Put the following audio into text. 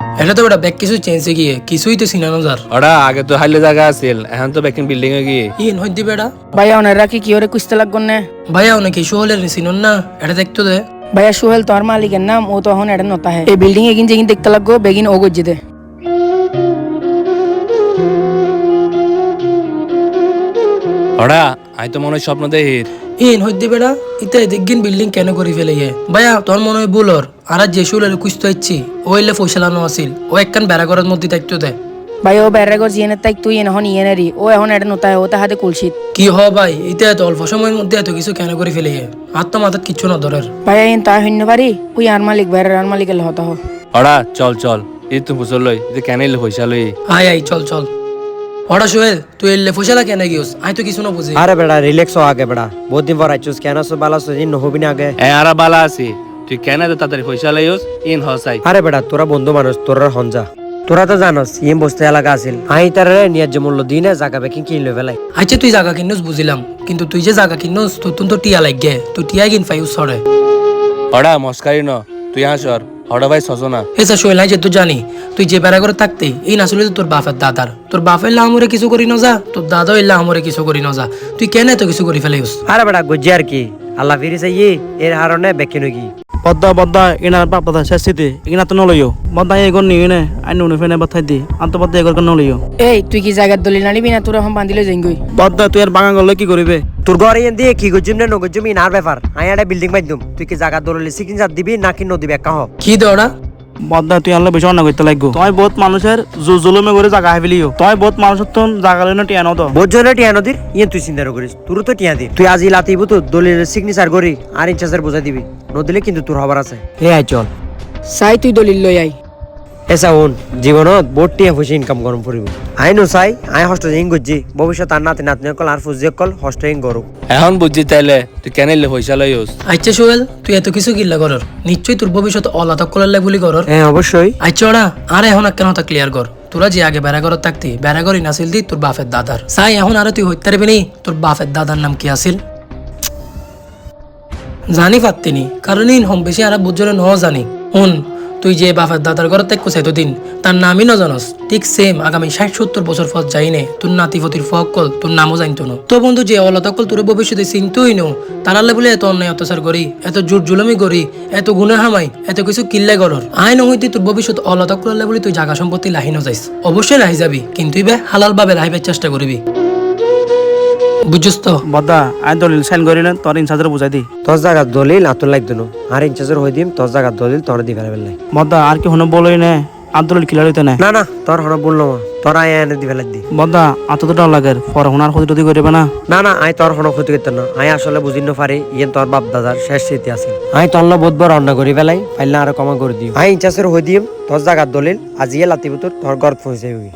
এটা তো বেটা ব্যাগ কিছু চেঞ্জ গিয়ে কিছুই তো চিনানো যার ওরা আগে তো হাইলে জায়গা আছিল এখন তো ব্যাকিং বিল্ডিং এ গিয়ে। ইন হই দি বেটা। ভাইয়া ওনারা কি কি ওরে কুস্তে লাগবে না? ভাইয়া অনেক সোহলের চিনন না? এটা দেখতো দে। ভাইয়া সোহেল তোর মালিকের নাম ও তখন এটা নতা হয় এই বিল্ডিং এগিন যেগিন দেখতে লাগবো বেগিন ও গজ্জি দে। ওরা আমি তো মনে হয় স্বপ্ন দেখি। ইন হই দি বেটা ইতে দেখগিন বিল্ডিং কেন করে ফেলে ইয়ে ভাইয়া তোর মনে হয় বুলর আর যে সোহলের কুস্ত ইচ্ছি ও এলে ফয়সালানো আছিল ও একখান বেড়া করার মধ্যে দেখতো দে ভাই ও বেড়ে গর জিয়েনে তাই তুই এখন ইয়েনারি ও এখন এটা নতা হয় ও তাহাতে কুলশিত কি হ ভাই ইতে এত অল্প সময়ের মধ্যে এত কিছু কেন করে ফেলে আর তো মাথার কিচ্ছু না ধরের। ভাইয়া ইন তাই হইন্য পারি ওই আর মালিক বাইরের আর মালিকের হতা হ চল চল এই তো বুঝল লই যে কেন এলে পয়সা লই। আয় আয় চল চল। ওটা সোহেল তুই এলে ফয়সালা কেন গিয়েছ আমি তো কিছু না বুঝি। আরে বেড়া রিল্যাক্স হ আগে বেড়া। বহুত দিন পর আইছুস কেন আছো বালা আছো ইন হবি না আগে। এ আরা বালা আছি। তুই কেন এত তাড়াতাড়ি পয়সা লইস? ইন হসাই আরে বেড়া তোরা বন্ধু মানুষ তোরা হঞ্জা তোরা তো জানোস ইম বস্তা এলাকা আছিল। আই তারে ন্যায্য মূল্য দিনে জায়গা বেকিং কিনলে ফেলাই। আচ্ছা তুই জায়গা কিনোস বুঝিলাম। কিন্তু তুই যে জায়গা কিনোস তোর তো টিয়া লাগে তুই টিয়া কিন ফাইউ সরে ওরা মস্কারি ন। তুই আসর ওরা ভাই সজনা এসা নাই যে তুই জানি। তুই যে বেড়া করে থাকতে এই না আসলে তো তোর বাপের দাদার। তোর বাপের লামরে কিছু করি না যা তোর দাদা এলে আমরে কিছু করি না যা। তুই কেন এত কিছু করি ফেলাইস? আরে বেড়া গজ্জি আর কি। আল্লাহ ফিরি চাই এর হারণে বেকিন কি বদ্দা বদ্দা ইনার বাপ দাদা শেষ ইনা তো নলইও বদ্দা এগর নিও নে আই নুনে ফেনে বাথাই দি। আন্ত বদ্দা এগর কেন নলইও এই তুই কি জায়গার দলিল আনিবি না তোর এখন বান্ধিলে জেঙ্গুই বদ্দা তুই আর বাঙা গলে কি করিবে তোর ঘরে এন দিয়ে কি গজিম না নগজিম ইনার ব্যাপার আই একটা বিল্ডিং বাইদুম তুই কি জায়গা দলিল সিকিন জাত দিবি নাকি নদী ব্যাখ্যা হ। কি দে বদ্দা তুই আনলে বেশি অন্য করতে লাগবো। তুই বহুত মানুষের জুলুমে করে জাগা হাইফেলিও তুই বহুত মানুষের তো জাগা লইনো টিয়া নদ। বহুত জনের টিয়া নদীর ইয়ে তুই চিন্তা করিস তোর তো টিয়া দি তুই আজি লাতিব তো দলিলের সিগনেচার করি আর ইনচার্জের বোঝাই দিবি। নদিলে কিন্তু তোর হবার আছে। হে আই চল। চাই তুই দলিল লই আই। এসা ওন জীবনত বহুত টিয়া পয়সা ইনকাম গরম পড়িব। আই নো চাই আই হস্ত ইং গজ্জি ভবিষ্যৎ আর নাতি নাতনি কল আর ফুজি কল হস্ত ইং গরু এখন বুঝছি তাইলে তুই কেন এলে পয়সা লইস আচ্ছা সোহেল তুই এত কিছু কিল্লা করর নিশ্চয়ই তোর ভবিষ্যৎ অলাতক করলে বলি করর হ্যাঁ অবশ্যই। আচ্ছা ওরা আর এখন কেন তা ক্লিয়ার কর তোরা যে আগে বেড়া ঘরত থাকতি বেড়া ঘরই নাছিল দি তোর বাপের দাদার সাই এখন আর তুই হইতে পারবি নি তোর বাপের দাদার নাম কি আছিল? জানি পারতিনি কারণ ইন হম বেশি আর বুঝলে ন জানি। হুন তুই যে বাপের দাদার ঘর ত্যাগ করছে এতদিন। তার নামই ন জানস। ঠিক সেম আগামী ষাট সত্তর বছর পর যাই নে তোর নাতি ফতির ফক কল তোর নামও জানতো না। তো বন্ধু যে অলতকল তোর ভবিষ্যতে চিনতই নো। তারালে বলে এত অন্যায় অত্যাচার করি এত জোর জুলমি করি এত গুণা হামাই এত কিছু কিল্লে করর আই নহইতে তোর ভবিষ্যৎ অলতক করলে বলে তুই জাগা সম্পত্তি লাহি ন যাইস। অবশ্যই লাহি যাবি কিন্তু ইবে হালাল ভাবে লাহিবার চেষ্টা করবি। বুঝছিস তো? বদ্দা আই দলিল সাইন করিলেন তোর ইনসাজের বুঝাই দি। তোর জায়গা দলিল আতুর লাগতো না। আর ইনচার্জের হই দিম তোর জায়গা দলিল তোর দি ফেলে ফেললাই বদ্দা আর কি হনো বলই নে। আন্দোলন কিলার হইতে না না না তোর হরা বলল তোর আয় এনে দিবে লাগদি বন্ধা আত তো ডর লাগে পর হোনার ক্ষতি টতি করবে না? না না আয় তোর হনো ক্ষতি করতে না। আয় আসলে বুঝিন না পারি ইয়ে তোর বাপ দাদার শেষ স্মৃতি আছে। আয় তোর ল বোধ বড় অন্না করি বেলাই পাইলে আর কমা করে দিও। আয় ইচ্ছাসের হই দিম তোর জাগার দলিল আজ ইয়ে লাতিবুতর তোর গর্ব হয়ে যাবি